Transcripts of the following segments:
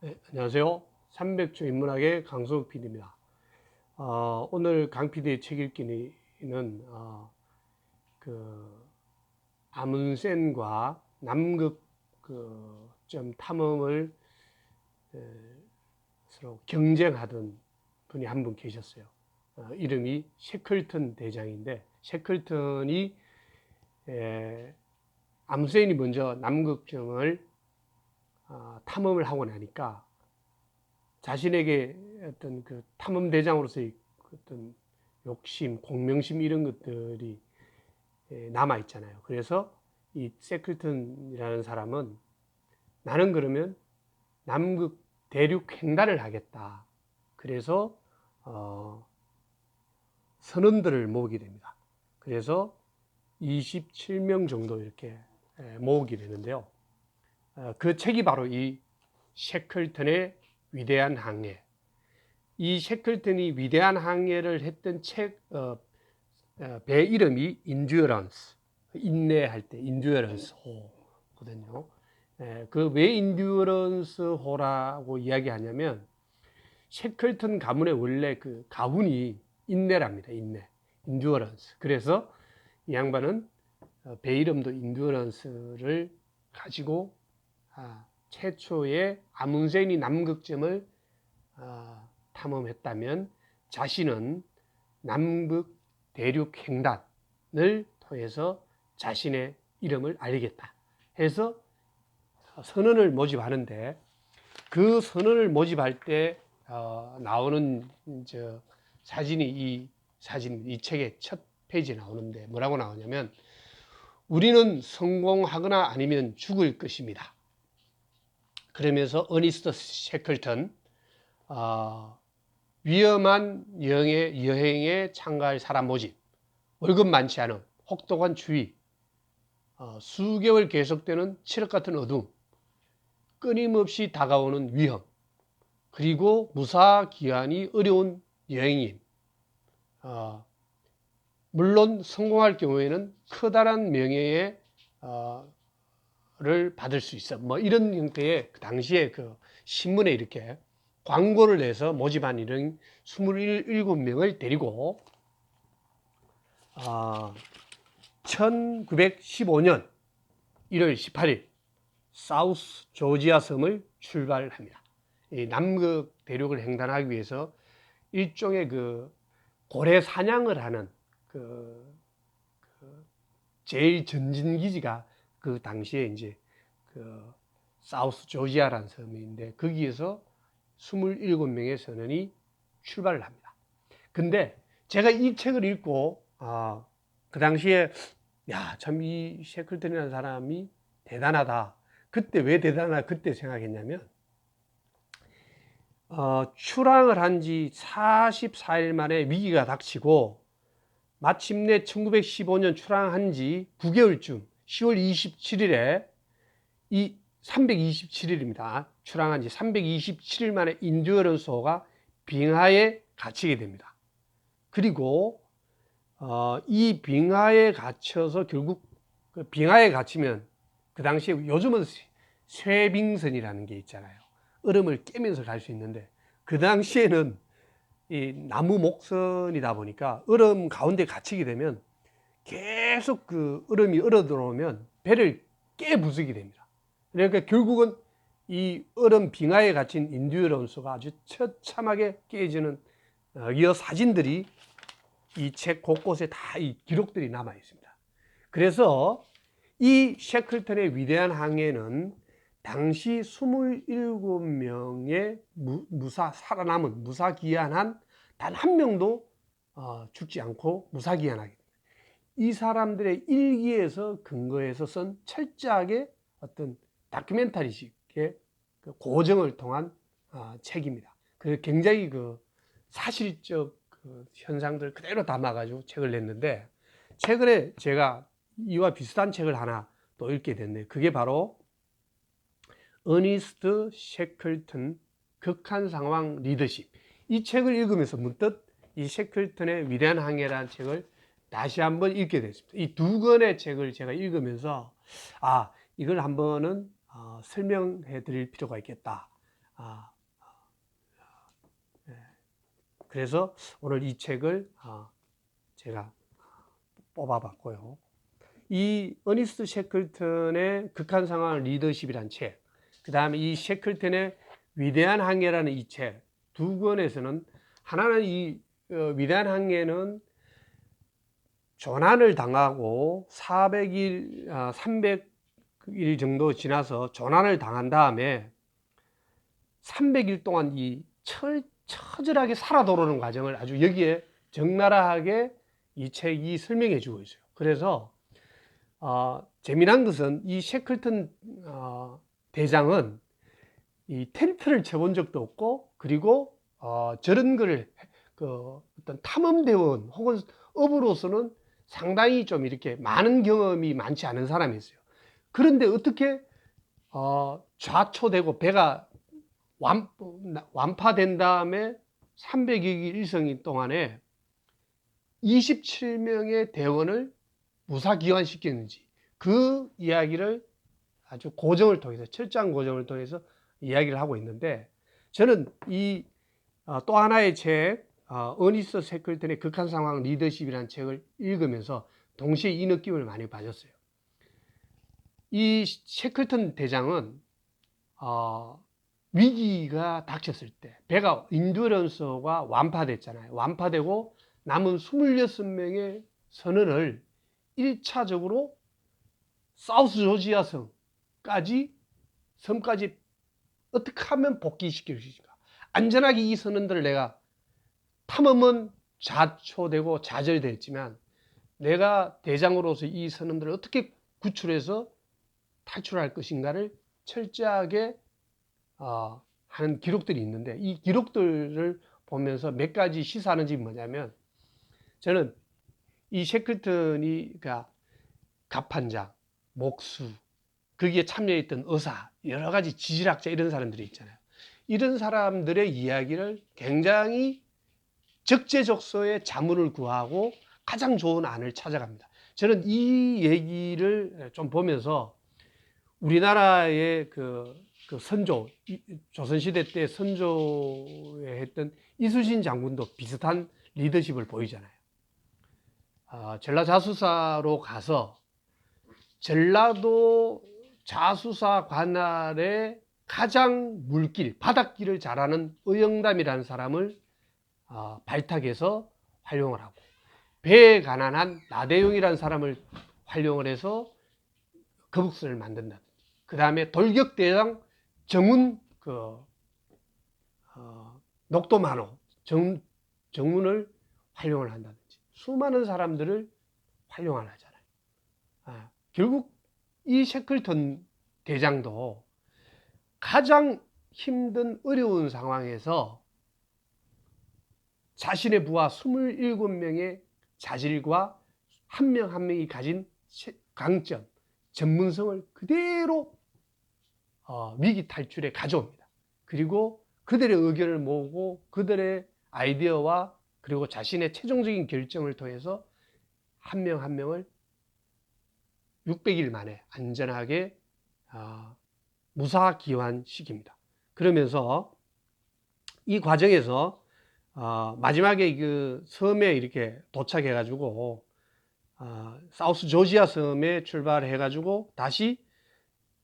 네, 안녕하세요. 300초 인문학의 강수욱 PD입니다. 어, 오늘 강 PD의 책 읽기는 어, 그 아문센과 남극 그점 탐험을 에, 서로 경쟁하던 분이 한 분 계셨어요. 어, 이름이 셰클턴 대장인데 셰클턴이 에, 아문센이 먼저 남극점을 어, 탐험을 하고 나니까 자신에게 어떤 그 탐험 대장으로서의 그 어떤 욕심, 공명심 이런 것들이 예, 남아 있잖아요. 그래서 이 세클턴이라는 사람은 나는 그러면 남극 대륙 횡단을 하겠다. 그래서 어, 선원들을 모으게 됩니다. 그래서 27명 정도 이렇게 예, 모으게 되는데요. 어, 그 책이 바로 이 셰클턴의 위대한 항해. 이 셰클턴이 위대한 항해를 했던 책, 어, 어, 배 이름이 인듀어런스, 인내할 때 인듀어런스 호거든요. 예, 그왜 인듀어런스 호라고 이야기하냐면 셰클턴 가문의 원래 그 가훈이 인내랍니다. 인내, 인듀어런스. 그래서 이 양반은 어, 배 이름도 인듀어런스를 가지고 아, 최초의 아문센이 남극점을 아, 탐험했다면 자신은 남극 대륙 횡단을 통해서 자신의 이름을 알리겠다 해서 선언을 모집하는데 그 선언을 모집할 때 어, 나오는 저 사진이 이 사진 이 책의 첫 페이지에 나오는데 뭐라고 나오냐면 우리는 성공하거나 아니면 죽을 것입니다. 그러면서 어니스트 셰클턴 어, 위험한 여행에, 여행에 참가할 사람 모집, 월급 많지 않음, 혹독한 주의, 어, 수개월 계속되는 칠흑 같은 어둠, 끊임없이 다가오는 위험, 그리고 무사 기한이 어려운 여행임. 어, 물론 성공할 경우에는 커다란 명예의 어, 를 받을 수 있어. 뭐 이런 형태의 그 당시에 그 신문에 이렇게 광고를 내서 모집한 이런 27명을 데리고 아, 1915년 1월 18일 사우스 조지아 섬을 출발합니다. 이 남극 대륙을 횡단하기 위해서 일종의 그 고래 사냥을 하는 그, 그 제일 전진 기지가 그 당시에 이제 그 사우스 조지아라는 섬인데 거기에서 27명의 선원이 출발을 합니다. 근데 제가 이 책을 읽고 아, 그 당시에 야, 참 이 셰클턴이라는 사람이 대단하다. 그때 왜 대단하다 그때 생각했냐면 어, 출항을 한 지 44일 만에 위기가 닥치고 마침내 1915년 출항한 지 9개월쯤 10월 27일에 이 327일입니다. 출항한 지 327일 만에 인듀어런스호가 빙하에 갇히게 됩니다. 그리고 어, 이 빙하에 갇혀서 결국 그 빙하에 갇히면 그 당시에 요즘은 쇠빙선이라는 게 있잖아요. 얼음을 깨면서 갈 수 있는데 그 당시에는 이 나무 목선이다 보니까 얼음 가운데 갇히게 되면 계속 그 얼음이 얼어 들어오면 배를 깨 부수게 됩니다. 그러니까 결국은 이 얼음 빙하에 갇힌 인듀어런스가 아주 처참하게 깨지는 어, 이 사진들이 이 책 곳곳에 다 이 기록들이 남아 있습니다. 그래서 이 셰클턴의 위대한 항해는 당시 27명의 무 사 살아남은 무사 기한한 단 한 명도 어, 죽지 않고 무사 기한하게 이 사람들의 일기에서 근거해서 쓴 철저하게 어떤 다큐멘터리식의 그 고정을 통한 아, 책입니다. 그래서 굉장히 그 사실적 그 현상들 그대로 담아가지고 책을 냈는데 최근에 제가 이와 비슷한 책을 하나 또 읽게 됐네요. 그게 바로 어니스트 셰클턴 극한 상황 리더십. 이 책을 읽으면서 문득 이 셰클턴의 위대한 항해라는 책을 다시 한번 읽게 됐습니다. 이 두 권의 책을 제가 읽으면서 아 이걸 한번은 어, 설명해 드릴 필요가 있겠다. 아, 예. 그래서 오늘 이 책을 아, 제가 뽑아봤고요. 이 어니스트 셰클턴의 극한 상황 리더십이란 책, 그 다음에 이 셰클턴의 위대한 항해라는 이 책 두 권에서는 하나는 이 어, 위대한 항해는 조난을 당하고 400일, 아, 300일 정도 지나서 조난을 당한 다음에 300일 동안 이 철, 처절하게 살아 돌아오는 과정을 아주 여기에 적나라하게 이 책이 설명해 주고 있어요. 그래서 어, 재미난 것은 이 셰클턴 어, 대장은 이 텐트를 쳐본 적도 없고 그리고 어, 저런 거를 그 어떤 탐험대원 혹은 업으로서는 상당히 좀 이렇게 많은 경험이 많지 않은 사람이었어요. 그런데 어떻게 어, 좌초되고 배가 완, 완파된 다음에 300여 일 일성일 동안에 27명의 대원을 무사기환시켰는지 그 이야기를 아주 고정을 통해서 철장 고정을 통해서 이야기를 하고 있는데 저는 이 또 하나의 책 어니스 세클턴의 극한 상황 리더십이라는 책을 읽으면서 동시에 이 느낌을 많이 받았어요. 이 셰클턴 대장은 어, 위기가 닥쳤을 때 배가 인듀런스가 완파됐잖아요. 완파되고 남은 26명의 선원을 1차적으로 사우스 조지아 섬까지 섬까지 어떻게 하면 복귀시킬 수 있을까? 안전하게 이 선원들을 내가 탐험은 자초되고 좌절됐지만 내가 대장으로서 이 선원들을 어떻게 구출해서 탈출할 것인가를 철저하게 어, 하는 기록들이 있는데 이 기록들을 보면서 몇 가지 시사하는 점이 뭐냐면 저는 이 셰클턴이 그러니까 갑판장, 목수, 거기에 참여했던 의사, 여러 가지 지질학자 이런 사람들이 있잖아요. 이런 사람들의 이야기를 굉장히 적재적소에 자문을 구하고 가장 좋은 안을 찾아갑니다. 저는 이 얘기를 좀 보면서 우리나라의 그, 그 선조, 조선시대 때 선조에 했던 이수신 장군도 비슷한 리더십을 보이잖아요. 아, 전라자수사로 가서 전라도 자수사 관할의 가장 물길, 바닷길을 잘하는 의영담이라는 사람을 어, 발탁해서 활용을 하고 배에 가난한 나대용이라는 사람을 활용을 해서 거북선을 만든다. 그 다음에 돌격대장 정운 그 어, 녹도만호 정, 정운을 활용을 한다든지 수많은 사람들을 활용을 하잖아요. 아, 결국 이 셰클턴 대장도 가장 힘든 어려운 상황에서 자신의 부하 27명의 자질과 한명한 명이 가진 강점, 전문성을 그대로 어, 위기 탈출에 가져옵니다. 그리고 그들의 의견을 모으고 그들의 아이디어와 그리고 자신의 최종적인 결정을 통해서 한 명한 명을 600일 만에 안전하게 어, 무사 기환시킵니다. 그러면서 이 과정에서 어, 마지막에 그 섬에 이렇게 도착해 가지고 어, 사우스 조지아 섬에 출발해 가지고 다시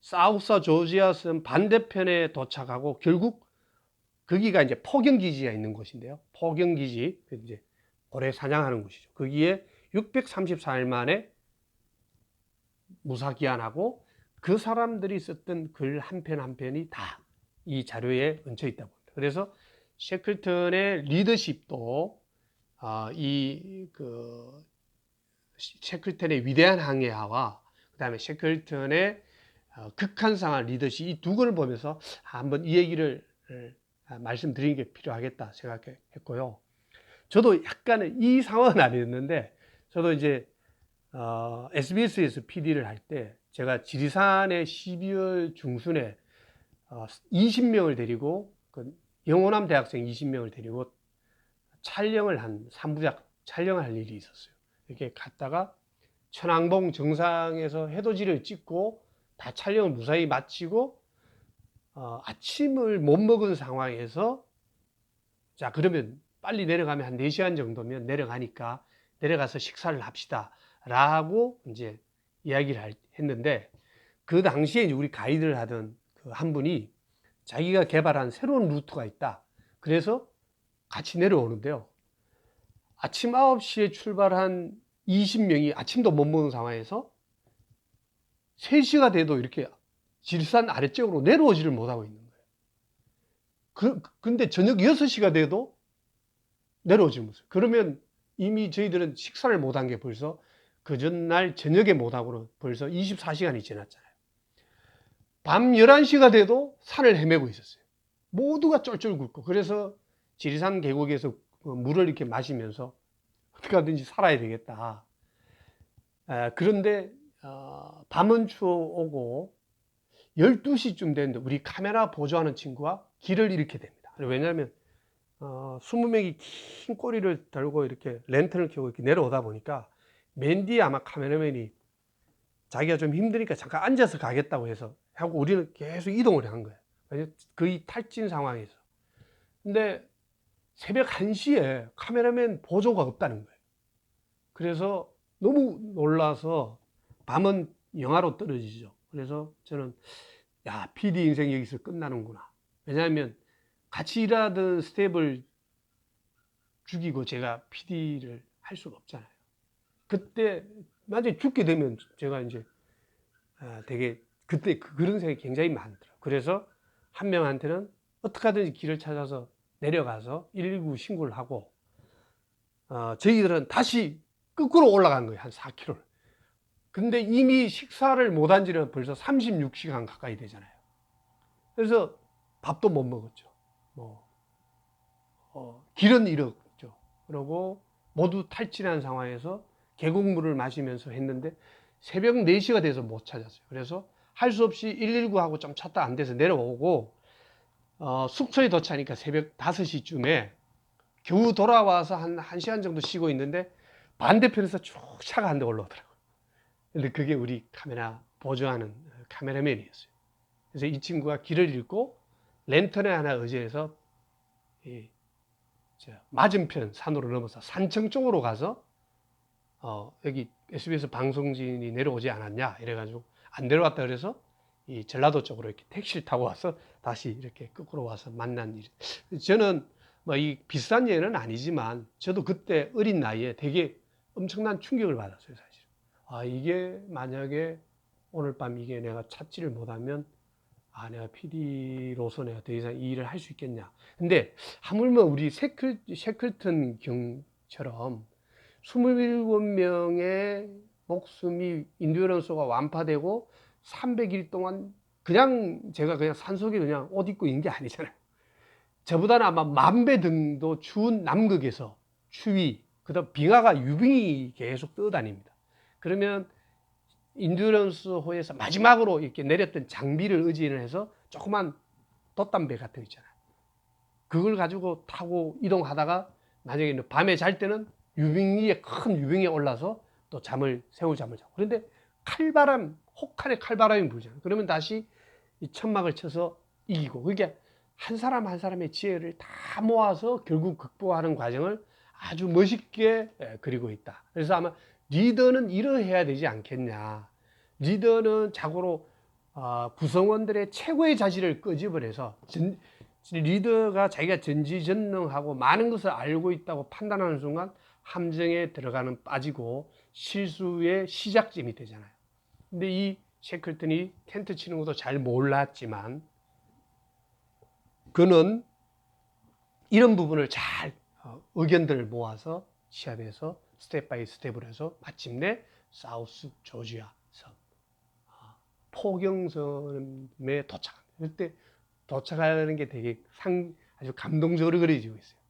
사우스 조지아 섬 반대편에 도착하고 결국 거기가 이제 포경 기지가 있는 곳인데요. 포경 기지, 그 이제 고래 사냥하는 곳이죠. 거기에 634일 만에 무사기한하고 그 사람들이 썼던 글 한 편 한 편이 다 이 자료에 얹혀 있다고 합니다. 그래서 셰클턴의 리더십도 어, 이그 셰클턴의 위대한 항해하와 그다음에 셰클턴의 어, 극한 상황 리더십 이 두 권을 보면서 한번 이 얘기를 어, 말씀드리는 게 필요하겠다 생각했고요. 저도 약간은 이 상황은 아니었는데 저도 이제 어, SBS에서 PD를 할 때 제가 지리산에 12월 중순에 어, 20명을 데리고 그 영호남 대학생 20명을 데리고 촬영을 한 3부작 촬영을 할 일이 있었어요. 이렇게 갔다가 천왕봉 정상에서 해돋이를 찍고 다 촬영을 무사히 마치고 어, 아침을 못 먹은 상황에서 자 그러면 빨리 내려가면 한 4시간 정도면 내려가니까 내려가서 식사를 합시다 라고 이제 이야기를 할- 했는데 그 당시에 우리 가이드를 하던 그 한 분이 자기가 개발한 새로운 루트가 있다 그래서 같이 내려오는데요 아침 9시에 출발한 20명이 아침도 못 먹은 상황에서 3시가 돼도 이렇게 질산 아래쪽으로 내려오지를 못하고 있는 거예요. 그, 근데 저녁 6시가 돼도 내려오지 못해요. 그러면 이미 저희들은 식사를 못한 게 벌써 그 전날 저녁에 못하고는 벌써 24시간이 지났잖아요. 밤 11시가 돼도 산을 헤매고 있었어요. 모두가 쫄쫄 굶고. 그래서 지리산 계곡에서 그 물을 이렇게 마시면서 어떻게 하든지 살아야 되겠다. 아, 그런데 어, 밤은 추워 오고 12시쯤 됐는데 우리 카메라 보조하는 친구가 길을 잃게 됩니다. 왜냐하면 어, 20명이 긴 꼬리를 달고 이렇게 랜턴을 켜고 이렇게 내려오다 보니까 맨 뒤에 아마 카메라맨이 자기가 좀 힘드니까 잠깐 앉아서 가겠다고 해서 하고 우리는 계속 이동을 한 거예요. 거의 탈진 상황에서. 근데 새벽 1시에 카메라맨 보조가 없다는 거예요. 그래서 너무 놀라서 밤은 영하로 떨어지죠. 그래서 저는 야, PD 인생 여기서 끝나는구나. 왜냐하면 같이 일하던 스텝을 죽이고 제가 PD를 할 수가 없잖아요. 그때 만약에 죽게 되면 제가 이제 아, 되게 그때 그- 그런 생각이 굉장히 많더라고요. 그래서 한 명한테는 어떻게 하든지 길을 찾아서 내려가서 119 신고를 하고 어, 저희들은 다시 거꾸로 올라간 거예요. 한 4km를. 근데 이미 식사를 못 한 지는 벌써 36시간 가까이 되잖아요. 그래서 밥도 못 먹었죠. 뭐, 어, 길은 잃었죠. 그리고 모두 탈진한 상황에서 계곡물을 마시면서 했는데 새벽 4시가 돼서 못 찾았어요. 그래서 할 수 없이 119하고 좀 찾다 안 돼서 내려오고 어, 숙소에 도착하니까 새벽 5시쯤에 겨우 돌아와서 한 1시간 정도 쉬고 있는데 반대편에서 쭉 차가 한 대 올라오더라고요. 근데 그게 우리 카메라 보조하는 카메라맨이었어요. 그래서 이 친구가 길을 잃고 랜턴에 하나 의지해서 이저 맞은편 산으로 넘어서 산청 쪽으로 가서 어 여기 SBS 방송진이 내려오지 않았냐 이래가지고 안 내려왔다 그래서 이 전라도 쪽으로 이렇게 택시를 타고 와서 다시 이렇게 거꾸로 와서 만난 일. 저는 뭐 이 비싼 예는 아니지만 저도 그때 어린 나이에 되게 엄청난 충격을 받았어요 사실. 아 이게 만약에 오늘 밤 이게 내가 찾지를 못하면 아 내가 PD로서 내가 더 이상 이 일을 할 수 있겠냐. 근데 하물며 우리 셰클, 셰클턴 경처럼 27명의 목숨이 인듀런스가 완파되고 300일 동안 그냥 제가 그냥 산속에 그냥 옷 입고 있는 게 아니잖아요. 저보다는 아마 만배 정도 추운 남극에서 추위, 그다음 빙하가 유빙이 계속 떠다닙니다. 그러면 인듀런스 호에서 마지막으로 이렇게 내렸던 장비를 의지를 해서 조그만 돛담배 같은 거 있잖아요. 그걸 가지고 타고 이동하다가 나중에 밤에 잘 때는 유빙 위에 큰 유빙에 올라서 또 잠을 새우 잠을 자고 그런데 칼바람 혹한의 칼바람이 불잖아요. 그러면 다시 이 천막을 쳐서 이기고 그게 한 사람 한 사람의 지혜를 다 모아서 결국 극복하는 과정을 아주 멋있게 예, 그리고 있다. 그래서 아마 리더는 이러해야 되지 않겠냐. 리더는 자고로 어, 구성원들의 최고의 자질을 끄집어내서 전, 리더가 자기가 전지전능하고 많은 것을 알고 있다고 판단하는 순간 함정에 들어가는 빠지고 실수의 시작점이 되잖아요. 근데 이 셰클턴이 텐트 치는 것도 잘 몰랐지만 그는 이런 부분을 잘 어, 의견들을 모아서 시합에서 스텝 바이 스텝으로 해서 마침내 사우스 조지아 섬 아, 포경섬에 도착합니다. 그때 도착하는 게 되게 상 아주 감동적으로 그려지고 있어요.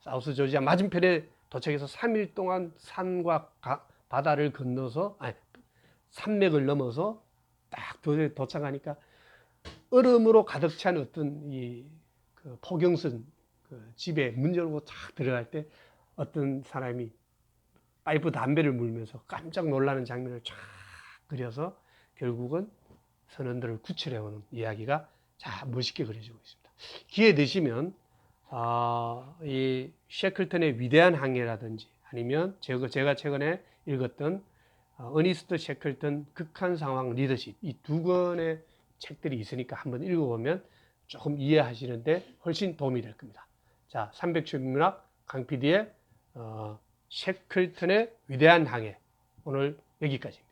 사우스 조지아 맞은편에 도착해서 3일 동안 산과 가- 바다를 건너서 아니 산맥을 넘어서 딱 도착하니까 얼음으로 가득 찬 어떤 이 그 포경선 그 집에 문 열고 탁 들어갈 때 어떤 사람이 파이프 담배를 물면서 깜짝 놀라는 장면을 쫙 그려서 결국은 선원들을 구출해오는 이야기가 자 멋있게 그려주고 있습니다. 기회 되시면 아, 이 셰클턴의 위대한 항해라든지 아니면 제가, 최근에 읽었던 어, 어니스트 셰클턴 극한 상황 리더십 이 두 권의 책들이 있으니까 한번 읽어보면 조금 이해하시는데 훨씬 도움이 될 겁니다. 자, 300초 문학 강 PD의 어, 셰클턴의 위대한 항해 오늘 여기까지.